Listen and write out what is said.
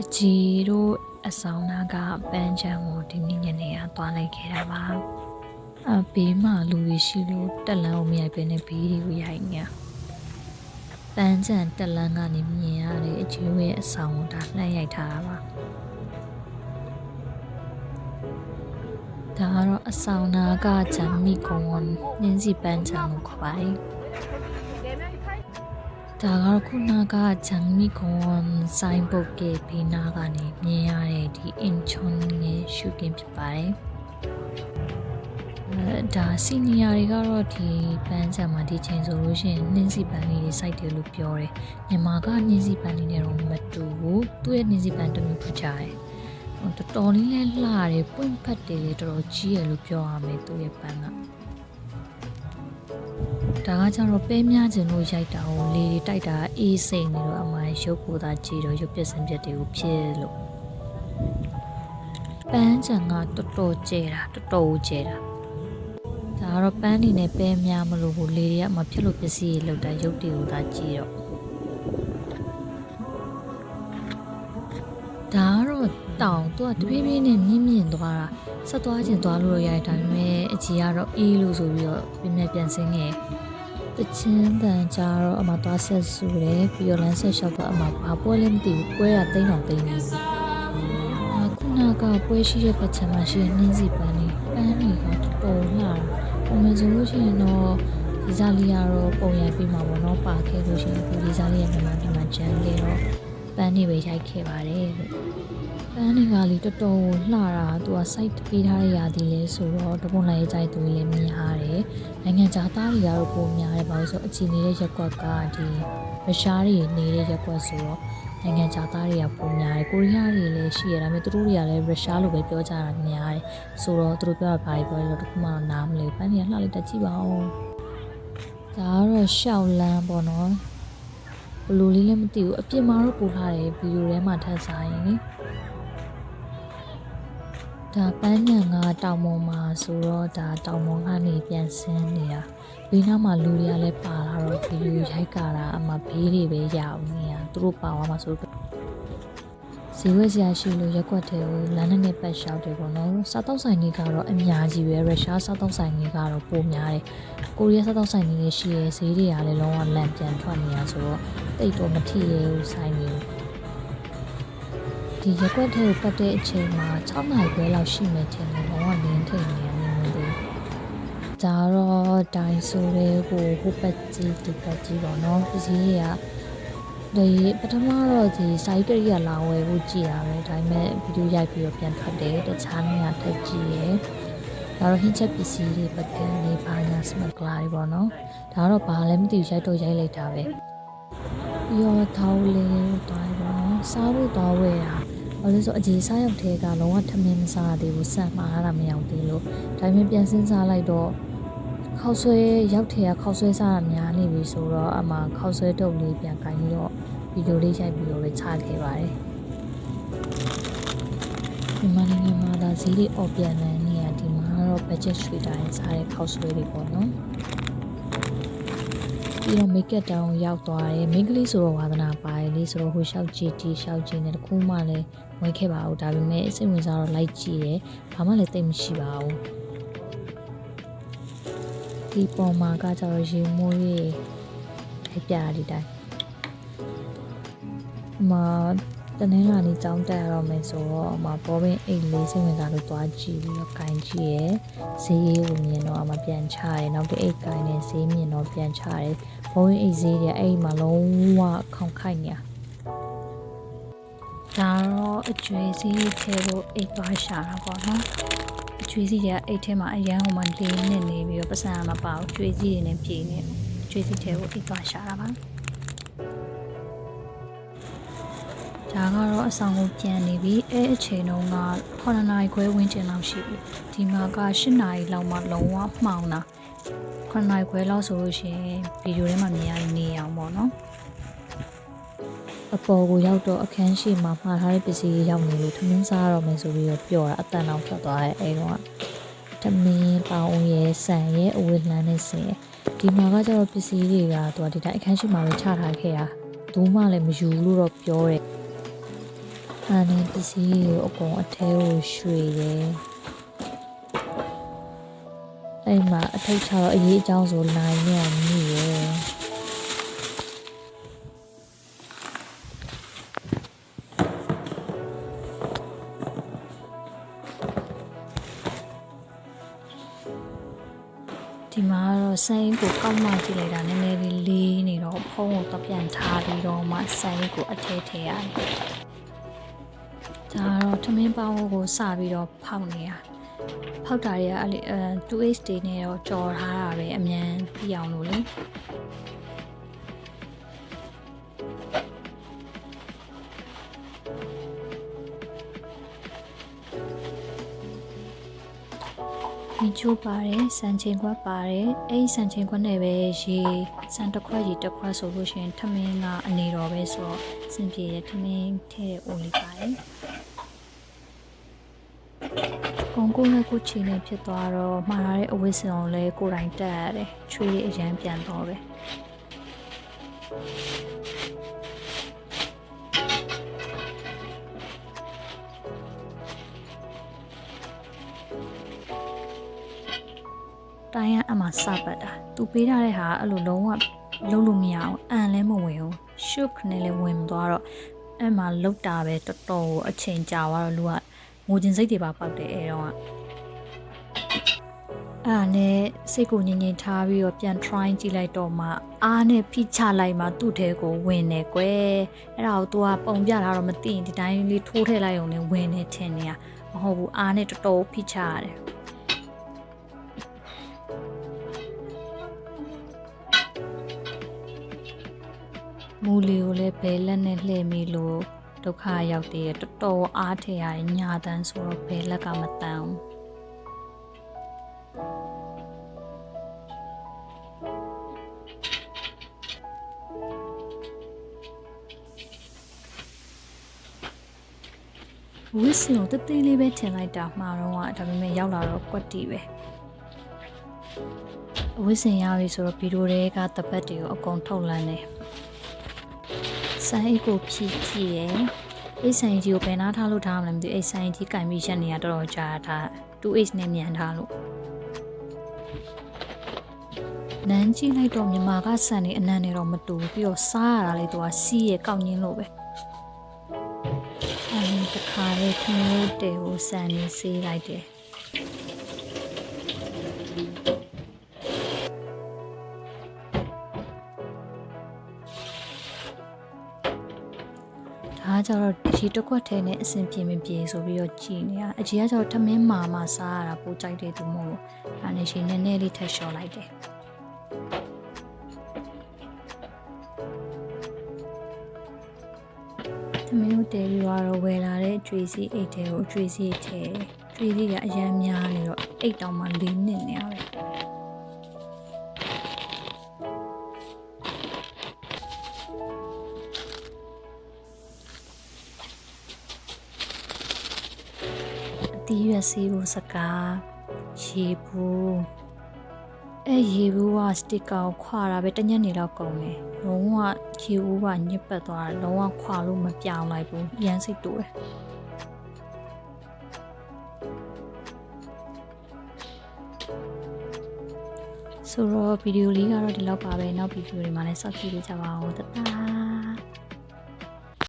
တကြီးတို့အဆောင်နာကပန်းချံကိုဒီနေ့ညနေကသွားလိုက်ခဲ့တာပါအဘေးမှာလူတွေရှိလို့တက်လန်းကိုမရိုက်ပဲနဲ့ဘေးတွေကိုရိုက်နေပန်းချံတက်လန်းကနေမြင်ရတဲ့အကျိုးရဲ့အဆောင်ကိုဒါလှမ်းရိုက်ထားတာပါဒါကတော့အဆောင်နာကဂျမ်မီကွန်နင်းစီပန်းချံကိုခေါ်ပါတယ် ဒါကတော့ခုနကဂျမ်မီကွန်ဆိုင်ဘုတ်ရဲ့ဘေးနာကနေမြင်ရတဲ့ဒီအင်ချွန်ရဲ့ရှူတင်ဖြစ်ပါတယ်အဲဒါစီနီယာတွေကတော့ဒီပန်းချံမှာဒီချိန်ဆိုလို့ရှိရင်နှင်းစီပန်းလေးတွေစိုက်တယ်လို့ပြောတယ်မြန်မာကနှင်းစီပန်းလေးနဲ့တော့မတူဘူးသူ့ရဲ့နှင်းစီပန်းတစ်မျိုးထူကြတယ်ဟိုတော်တော်လေးလဲလှတယ်ပွင့်ဖက်တယ်လေတော်တော်ကြီးရလို့ပြောရမယ်သူ့ရဲ့ပန်းက ဒါကကြတော့ပဲများခြင်းလို့ရိုက်တာကိုလေတွေတိုက်တာအေးစိမ့်နေတော့အမှန်ရုပ်ကိုယ်သာကြည့်တော့ရုပ်ပြက်စင်ပြက်တွေကိုဖြစ်လို့ပန်းချံကတော်တော်ကျဲတာတော်တော်ကျဲတာဒါကတော့ပန်းနေနဲ့ပဲများမလို့ဟိုလေတွေကမဖြစ်လို့ပစ္စည်းတွေလောက်တာရုပ်တွေကိုသာကြည့်တော့ဒါကတော့တောင်သူကတပြေးပြေးနဲ့မြင့်မြင့်သွားတာဆက်သွားခြင်းသွားလို့ရရတယ်ဒါပေမဲ့အကြီးကတော့အေးလို့ဆိုပြီးတော့ပြင်းပြပြန်ဆင်းခဲ့ တချင်းတန်ကြတော့အမသွားဆက်ဆူတယ်ပြီးတော့လမ်းဆက်လျှောက်တော့အမဘာပွဲလဲမသိဘူးပွဲကတိန်းအောင်တိန်းနေပြီအခုနကပွဲရှိတဲ့ပတ်ချမ်းမှာရှိတဲ့နှင်းစီပန်းလေးပန်းတွေကတော်တော်လှတာပုံမှန်ဆိုလို့ရှိရင်တော့ဒီစားလေးကတော့ပုံရပြီးမှာပေါ့နော်ပါခဲ့လို့ရှိရင်ဒီဒီစားလေးရဲ့မြန်မာပြည်မှာကျန်းခဲ့တော့ပ န်းတွေပဲရိုက်ခဲ့ပါတယ်လို့ပန်းတွေကလေတော်တော်လှတာသူက site ပေးထားတဲ့ຢာဒီလဲဆိုတော့တပုံလိုက်ကြိုက်သူတွေလည်းမြင်ရတယ်နိုင်ငံခြားသားတွေကတော့ပုံများတယ်ဘာလို့ဆိုအချီနေတဲ့ရက်ကွက်ကဒီရုရှားတွေနေတဲ့ရက်ကွက်ဆိုတော့နိုင်ငံခြားသားတွေကပုံများတယ်ကိုရီးယားတွေလည်းရှိရဒါပေမဲ့သူတို့တွေကလည်းရုရှားလိုပဲပြောကြတာများတယ်ဆိုတော့သူတို့ပြောတာဘာတွေပြောလဲတော့တခုမှနားမလဲပန်းတွေကလှလိုက်တတ်ကြည့်ပါဦးဒါကတော့ရှောက်လန်းပေါ့နော်ဘယ် လိုလေးလည်းမသိဘူးအပြင်မှာတော့ပို့ထားတယ်ဗီဒီယိုထဲမှာထပ်စားရင်လေဒါပန်းညံကတောင်ပေါ်မှာဆိုတော့ဒါတောင်ပေါ်ကနေပြန်ဆင်းနေတာဘေးနားမှာလူတွေကလည်းပါလာတော့ဗီဒီယိုရိုက်ကြတာအမှဘေးတွေပဲရအောင်နေတာသူတို့ပါသွားမှာဆို တော့ဇီဝဆရာရှိလို့ရက်ွက်တယ်ကိုလမ်းနဲ့ပတ်လျှောက်တယ်ပေါ့နော်စားတောက်ဆိုင်တွေကတော့အများကြီးပဲရုရှားစားတောက်ဆိုင်တွေကတော့ပိုများတယ်ကိုရီးယားစားတောက်ဆိုင်တွေလည်းရှိရဲဈေးတွေကလည်းလုံးဝလန့်ပြန်ထွက်နေတာဆိုတော့တိတ်တော့မထီရဲဘူးဆိုင်တွေဒီရက်ွက်ထဲကိုပတ်တဲ့အချိန်မှာ6နာရီခွဲလောက်ရှိမယ်ထင်တယ်တော့လင်းထိန်နေရနေနေသေးဒါတော့ဒိုင်ဆိုတဲ့ဟိုဟိုပတ်ကြီးဒီပတ်ကြီးပေါ့နော်ပစ္စည်းတွေက ဒီပထမတော့ဒီစာရေးကရိယာလာဝယ်ဖို့ကြည်ရပဲဒါပေမဲ့ဗီဒီယိုရိုက်ပြီးတော့ပြန်ထွက်တယ်တခြားနေရာထက်ကြည့်ရယ်ဒါတော့ဟင်းချက်ပစ္စည်းတွေပကံလေးပါညာစမကလာတွေပေါ့နော်ဒါတော့ဘာလဲမသိဘူးရိုက်တော့ရိုက်လိုက်တာပဲပြီးတော့ထောက်လေးတွားပေါ့နော်စားဖို့တော့ဝယ်တာဘာလို့လဲဆိုအကြီးစားရောက်တဲ့ကလုံးဝထမင်းမစားသေးဘူးစံမှားတာမရောက်သေးလို့ဒါပေမဲ့ပြန်စင်းစားလိုက်တော့ ခောက်ဆွဲရောက်တဲ့ကခောက်ဆွဲစားတာများနေပြီဆိုတော့အမှခောက်ဆွဲတုပ်လေးပြန်ကင်ပြီးတော့ဗီဒီယိုလေးရိုက်ပြီးတော့ပဲချခဲ့ပါတယ်ဒီမနိုင်ငံမှာဒါဈေးတွေအော်ပြန်လန်းနေရဒီမှာတော့ budget ရွှေတိုင်းစားတဲ့ခောက်ဆွဲတွေပေါ့နော်ပြီးတော့ make up down ရောက်သွားတယ်မိန်းကလေးဆိုတော့ဝါသနာပါတယ်လေဆိုတော့ဟိုရှောက်ကြည့်တီရှောက်ကြည့်နေတခုမှလည်းဝယ်ခဲ့ပါဘူးဒါပေမဲ့စိတ်ဝင်စားတော့လိုက်ကြည့်ရယ်ဘာမှလည်းသိမရှိပါဘူး ဒီပေါ်မှာကကြတော့ရေမိုးရေးထိုက်ပြဒီတိုင်းအမတနင်္လာနေ့ကြောင်းတက်ရတော့မယ်ဆိုတော့အမဘောပင်အိတ်လေးစိတ်ဝင်စားလို့သွားကြည့်ပြီးတော့ကင်ကြည့်ရယ်ဈေးကိုမြင်တော့အမပြန်ချရယ်နောက်တစ်အိတ်ကင်နဲ့ဈေးမြင်တော့ပြန်ချရယ်ဘောပင်အိတ်ဈေးတွေအဲ့ဒီမှာလုံးဝခေါင်ခိုက်နေတာဒါတော့အကျွေးစီးထဲကိုအိတ်သွားရှာတာပေါ့နော် အကျွေးစီးတွေကအိတ်ထဲမှာအရန်ဟိုမှာလေးနဲ့နေပြီးတော့ပတ်စံမပါဘူးကျွေးစီးတွေနဲ့ပြေနေကျွေးစီးထဲကိုအိတ်သွားရှာတာပါဒါကတော့အဆောင်ကိုပြန်နေပြီအဲအချိန်တုန်းက9နာရီခွဲဝန်းကျင်လောက်ရှိပြီဒီမှာက10နာရီလောက်မှလုံးဝမှောင်တာ9နာရီခွဲလောက်ဆိုလို့ရှိရင်ဗီဒီယိုထဲမှာမြင်ရနေအောင်ပေါ့နော် အပေါ်ကိုရောက်တော့အခန်းရှိမှာမှားထားတဲ့ပစ္စည်းတွေရောက်နေလို့ထမင်းစားရတော့မယ်ဆိုပြီးတော့ပြောတာအတန်အောင်ထွက်သွားတယ်အဲတော့ထမင်းပေါင်းရဲဆန်ရဲအဝတ်လှမ်းနဲ့ဆင်ရဲဒီမှာကကျတော့ပစ္စည်းတွေကသူကဒီတိုင်းအခန်းရှိမှာပဲချထားခဲ့တာဘူးမှလည်းမယူဘူးလို့တော့ပြောတယ်အန်နဲ့ပစ္စည်းကိုအကုန်အထဲကိုရွှေ့တယ်အဲ့မှာအထိတ်ချတော့အရေးအကြောင်းဆိုလိုင်းနဲ့မြည်ရယ် ဒီမှာကတော့စိုင်းကိုကောက်မှကြည့်လိုက်တာနည်းနည်းလေးလေးနေတော့ဖုံးကိုတော့ပြန်ထားပြီးတော့မှစိုင်းကိုအထဲထည့်ရတယ်။ဒါကတော့ထမင်းပေါင်းကိုစပြီးတော့ဖောက်နေရ။ဖောက်တာတွေကအဲ့လေအဲ 2H တွေနဲ့တော့ကြော်ထားတာပဲအမြန်ပြအောင်လို့လေ။ ဒီချိုးပါတယ်စံချိန်ခွက်ပါတယ်အဲ့ဒီစံချိန်ခွက်နဲ့ပဲရေစံတစ်ခွက်ရေတစ်ခွက်ဆိုလို့ရှိရင်ထမင်းကအနေတော်ပဲဆိုတော့စင်ပြေတဲ့ထမင်းထည့်တဲ့အိုလီပါတယ်ကွန်ကိုနဲ့ကိုချီနဲ့ဖြစ်သွားတော့မှားရတဲ့အဝိစင်ကိုလည်းကိုယ်တိုင်တက်ရတယ်ချွေးလေးအရန်ပြန်တော့ပဲ တိုင်းကအမှစပတ်တာသူပေးထားတဲ့ဟာအဲ့လိုလုံးဝလုံးလို့မရအောင်အန်လည်းမဝင်ဘူးရှုပ်နဲ့လည်းဝင်မသွားတော့အဲ့မှာလောက်တာပဲတော်တော်ကိုအချိန်ကြာသွားတော့လူကငိုကျင်စိတ်တွေပါပေါက်တယ်အဲတော့ကအဲ့ဒါနဲ့စိတ်ကိုငြိမ်ငြိမ်ထားပြီးတော့ပြန် try ကြည့်လိုက်တော့မှအားနဲ့ဖိချလိုက်မှသူ့ထဲကိုဝင်နေကွယ်အဲ့ဒါကို तू ကပုံပြထားတော့မသိရင်ဒီတိုင်းလေးထိုးထည့်လိုက်ုံနဲ့ဝင်နေထင်နေရမဟုတ်ဘူးအားနဲ့တော်တော်ဖိချရတယ် မူလီကိုလည်းဘဲလက်နဲ့လှည့်မိလို့ဒုက္ခရောက်သေးတယ်တော်တော်အားထရတဲ့ညာတန်းဆိုတော့ဘဲလက်ကမတန်ဘူးဝစ်စင်ကိုတသေးလေးပဲထင်လိုက်တာမှာတော့ကဒါပေမဲ့ရောက်လာတော့ကွက်တီပဲဝစ်စင်ရပြီဆိုတော့ဗီဒီယိုတွေကတပတ်တွေကိုအကုန်ထုတ်လန်းတယ် ဆိုင်ကိုဖြည့်ဖြည့်ရယ်အိတ်ဆိုင်ကြီးကိုဘယ်နာထားလို့ထားမလဲမသိဘူးအိတ်ဆိုင်ကြီးကင်ပြီးရက်နေရတော်တော်ကြာတာ 2H နဲ့မြန်ထားလို့နန်းကြည့်လိုက်တော့မြန်မာကဆန်နေအနံ့နေတော့မတူဘူးပြီးတော့စားရတာလေသူကစီးရကောက်ညင်းလို့ပဲအဲဒီတခါလေးခမျိုးတဲကိုဆန်နေစေးလိုက်တယ် ကကြတော့ဒီတစ်ခွက်ထဲနဲ့အဆင်ပြေမပြေဆိုပြီးတော့ကြည်နေရအကြီးကကြတော့ထမင်းမာမာစားရတာပိုကြိုက်တဲ့သူမို့လို့ဒါနဲ့ရှင်နည်းနည်းလေးထပ်လျှော်လိုက်တယ်သမီးတို့တဲပြီးတော့ဝယ်လာတဲ့ကျွေးစီအိတ်တဲကိုကျွေးစီထဲကျွေးစီကအရန်များနေတော့အိတ်တောင်မှလေးနှစ်နေရတယ် တီးရွက်စီးဖို့စကားရေဘူးအဲရေဘူးကစတစ်ကာကိုခွာတာပဲတညက်နေတော့ကုန်တယ်လုံးဝရေဘူးကညစ်ပတ်သွားတယ်လုံးဝခွာလို့မပြောင်းလိုက်ဘူးရမ်းစိတ်တူတယ်ဆိုတော့ဗီဒီယိုလေးကတော့ဒီလောက်ပါပဲနောက်ဗီဒီယိုတွေမှာလည်းစောင့်ကြည့်ပေးကြပါဦးတတား